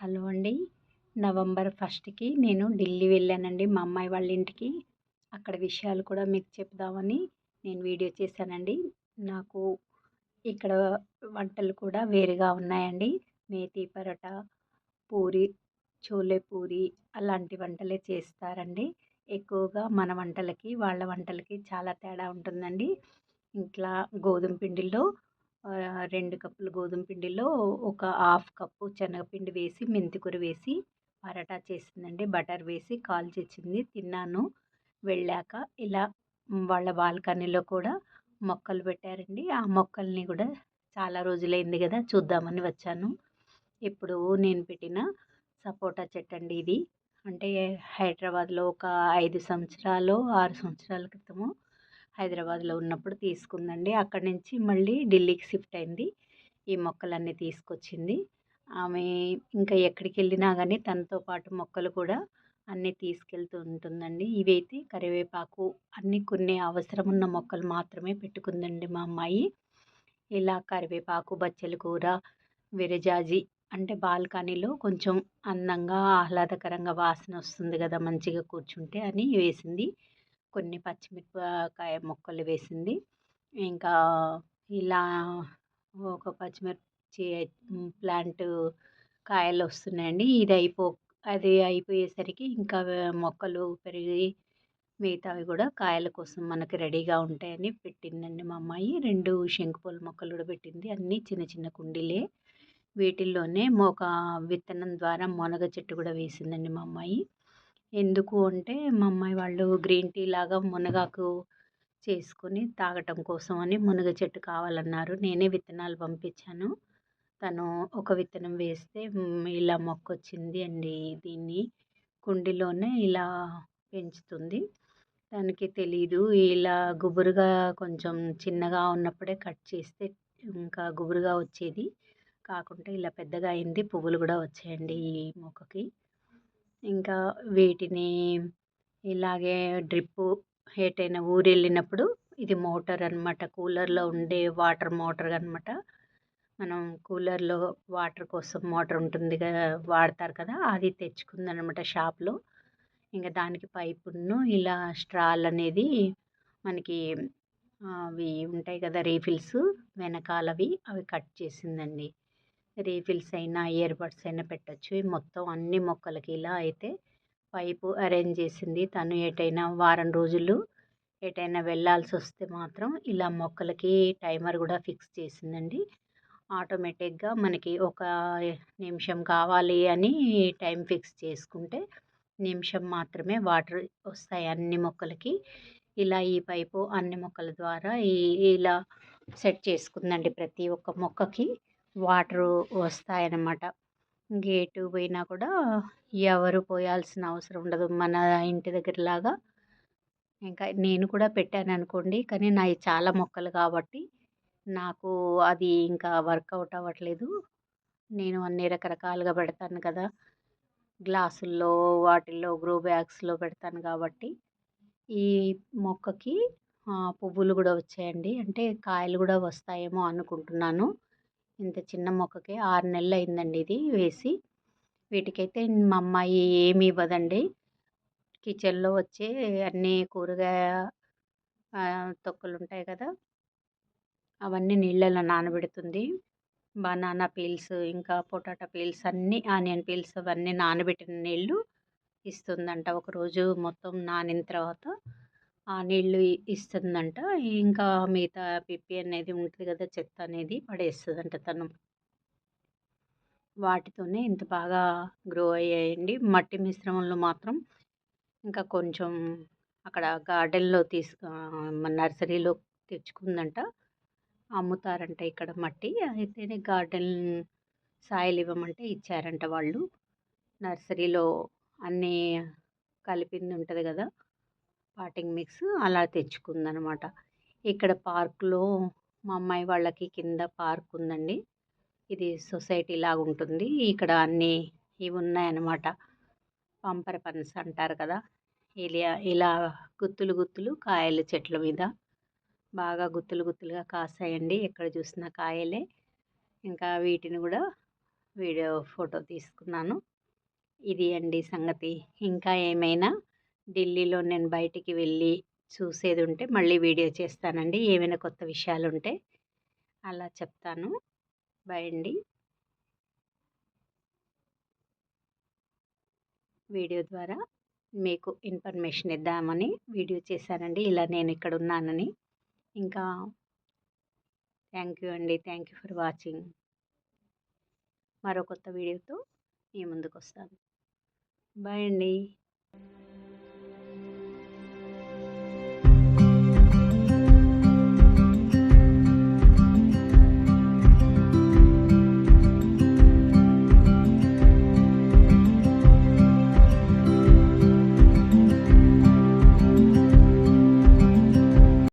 Hello అండి. November ఫస్ట్కి నేను ఢిల్లీ వెళ్ళానండి మా అమ్మాయి వాళ్ళ ఇంటికి. అక్కడ విషయాలు కూడా మీకు చెప్దామని నేను వీడియో చేశానండి. నాకు ఇక్కడ వంటలు కూడా వేరుగా ఉన్నాయండి. మేతి పరోటా పూరి చోలే పూరి అలాంటి వంటలే చేస్తారండి. ఎక్కువగా మన వంటలకి వాళ్ళ వంటలకి చాలా తేడా ఉంటుందండి. ఇట్లా గోధుమ పిండిలో రెండు కప్పులు గోధుమ పిండిలో ఒక హాఫ్ కప్పు శనగపిండి వేసి మెంతికూర వేసి పరాటా చేసిందండి. బటర్ వేసి కాల్చిచ్చింది తిన్నాను. వెళ్ళాక ఇలా వాళ్ళ బాల్కనీలో కూడా మొక్కలు పెట్టారండి. ఆ మొక్కల్ని కూడా చాలా రోజులైంది కదా చూద్దామని వచ్చాను. ఇప్పుడు నేను పెట్టిన సపోటా చెట్టు అండి ఇది. అంటే హైదరాబాద్లో ఒక ఐదు సంవత్సరాలు ఆరు సంవత్సరాల క్రితము హైదరాబాద్లో ఉన్నప్పుడు తీసుకుందండి. అక్కడి నుంచి మళ్ళీ ఢిల్లీకి షిఫ్ట్ అయింది. ఈ మొక్కలన్నీ తీసుకొచ్చింది. ఆమె ఇంకా ఎక్కడికి వెళ్ళినా కానీ తనతో పాటు మొక్కలు కూడా అన్నీ తీసుకెళ్తూ ఉంటుందండి. ఇవైతే కరివేపాకు అన్ని కొన్ని అవసరం ఉన్న మొక్కలు మాత్రమే పెట్టుకుందండి మా అమ్మాయి. ఇలా కరివేపాకు బచ్చల కూర విరజాజి అంటే బాల్కనీలో కొంచెం అందంగా ఆహ్లాదకరంగా వాసన వస్తుంది కదా మంచిగా కూర్చుంటే అని వేసింది. కొన్ని పచ్చిమిరపకాయ మొక్కలు వేసింది. ఇంకా ఇలా ఒక పచ్చిమిర్చి ప్లాంట్ కాయలు వస్తున్నాయండి. ఇది అయిపో అది అయిపోయేసరికి ఇంకా మొక్కలు పెరిగి మిగతావి కూడా కాయల కోసం మనకి రెడీగా ఉంటాయని పెట్టిందండి మా అమ్మాయి. రెండు శంకుపూల మొక్కలు కూడా పెట్టింది. అన్నీ చిన్న చిన్న కుండీలే. వీటిల్లోనే ఒక విత్తనం ద్వారా మునగ చెట్టు కూడా వేసిందండి మా అమ్మాయి. ఎందుకు అంటే మా అమ్మాయి వాళ్ళు గ్రీన్ టీ లాగా మునగాకు చేసుకొని తాగటం కోసం అని మునగ చెట్టు కావాలన్నారు. నేనే విత్తనాలు పంపించాను. తను ఒక విత్తనం వేస్తే ఇలా మొక్క వచ్చింది అండి దీన్ని. కుండీలోనే ఇలా పెంచుతుంది. దానికి తెలీదు. ఇలా గుబురుగా కొంచెం చిన్నగా ఉన్నప్పుడే కట్ చేస్తే ఇంకా గుబురుగా వచ్చేది. కాకుండా ఇలా పెద్దగా అయింది. పువ్వులు కూడా వచ్చాయండి ఈ మొక్కకి. ఇంకా వీటిని ఇలాగే డ్రిప్పు ఎటైనా ఊరు వెళ్ళినప్పుడు ఇది మోటర్ అనమాట కూలర్లో ఉండే వాటర్ మోటర్ అనమాట మనం కూలర్లో వాటర్ కోసం మోటర్ ఉంటుంది కదా వాడతారు కదా అది తెచ్చుకుందనమాట షాప్లో. ఇంకా దానికి పైపును ఇలా స్ట్రాల్ అనేది మనకి అవి ఉంటాయి కదా రీఫిల్స్ వెనకాలవి అవి కట్ చేసిందండి. రీఫిల్స్ అయినా ఇయర్ బడ్స్ అయినా పెట్టచ్చు. మొత్తం అన్ని మొక్కలకి ఇలా అయితే పైపు అరేంజ్ చేసింది తను. ఎటైనా వారం రోజులు ఎటైనా వెళ్ళాల్సి వస్తే మాత్రం ఇలా మొక్కలకి టైమర్ కూడా ఫిక్స్ చేసిందండి. ఆటోమేటిక్గా మనకి ఒక నిమిషం కావాలి అని టైం ఫిక్స్ చేసుకుంటే నిమిషం మాత్రమే వాటర్ వస్తాయి అన్ని మొక్కలకి. ఇలా ఈ పైపు అన్ని మొక్కల ద్వారా ఈ ఇలా సెట్ చేసుకుందండి ప్రతి ఒక్క మొక్కకి. వాటరు వస్తాయన్నమాట. గేటు పోయినా కూడా ఎవరు పోయాల్సిన అవసరం ఉండదు. మన ఇంటి దగ్గరలాగా ఇంకా నేను కూడా పెట్టాను అనుకోండి. కానీ నావి చాలా మొక్కలు కాబట్టి నాకు అది ఇంకా వర్కౌట్ అవ్వట్లేదు. నేను అన్ని రకరకాలుగా పెడతాను కదా. గ్లాసుల్లో వాటిల్లో గ్రో బ్యాగ్స్లో పెడతాను కాబట్టి ఈ మొక్కకి పువ్వులు కూడా వచ్చాయండి. అంటే కాయలు కూడా వస్తాయేమో అనుకుంటున్నాను. ఇంత చిన్న మొక్కకి ఆరు నెలలు అయిందండి ఇది వేసి. వీటికైతే మా అమ్మాయి ఏమి ఇవ్వదండి. కిచెన్లో వచ్చే అన్ని కూరగాయ తొక్కలు ఉంటాయి కదా. అవన్నీ నీళ్ళలో నానబెడుతుంది. బనానా పీల్స్ ఇంకా పొటాటో పీల్స్ అన్నీ ఆనియన్ పీల్స్ అవన్నీ నానబెట్టిన నీళ్ళు ఇస్తుందంట. ఒకరోజు మొత్తం నానిన తర్వాత ఆ నీళ్ళు ఇస్తుందంట. ఇంకా మిగతా పిప్పి అనేది ఉంటుంది కదా చెత్త అనేది పడేస్తుందంట తను. వాటితోనే ఇంత బాగా గ్రో అయ్యాయండి. మట్టి మిశ్రమంలో మాత్రం ఇంకా కొంచెం అక్కడ గార్డెన్లో తీసుకు నర్సరీలో తెచ్చుకుందంట. అమ్ముతారంట ఇక్కడ మట్టి. అయితేనే గార్డెన్ సాయిల్ ఇవ్వమంటే ఇచ్చారంట వాళ్ళు. నర్సరీలో అన్నీ కలిపింది ఉంటుంది కదా. పాటింగ్ మిక్స్ అలా తెచ్చుకుందనమాట. ఇక్కడ పార్క్లో మా అమ్మాయి వాళ్ళకి కింద పార్క్ ఉందండి. ఇది సొసైటీ లాగా ఉంటుంది. ఇక్కడ అన్నీ ఇవి ఉన్నాయన్నమాట. పంపర పనస అంటారు కదా ఇలా ఇలా గుత్తులు గుత్తులు కాయలు చెట్ల మీద. బాగా గుత్తులు గుత్తులుగా కాసాయండి ఎక్కడ చూసినా కాయలే. ఇంకా వీటిని కూడా వీడియో ఫోటో తీసుకున్నాను. ఇది అండి సంగతి. ఇంకా ఏమైనా ఢిల్లీలో నేను బయటికి వెళ్ళి చూసేది ఉంటే మళ్ళీ వీడియో చేస్తానండి. ఏమైనా కొత్త విషయాలు ఉంటే అలా చెప్తాను. బాయ్ అండి. వీడియో ద్వారా మీకు ఇన్ఫర్మేషన్ ఇద్దామని వీడియో చేశానండి. ఇలా నేను ఇక్కడ ఉన్నానని. ఇంకా థ్యాంక్ యూ అండి. Thank you for watching. మరో కొత్త వీడియోతో మీ ముందుకు వస్తాను బాయ్ అండి.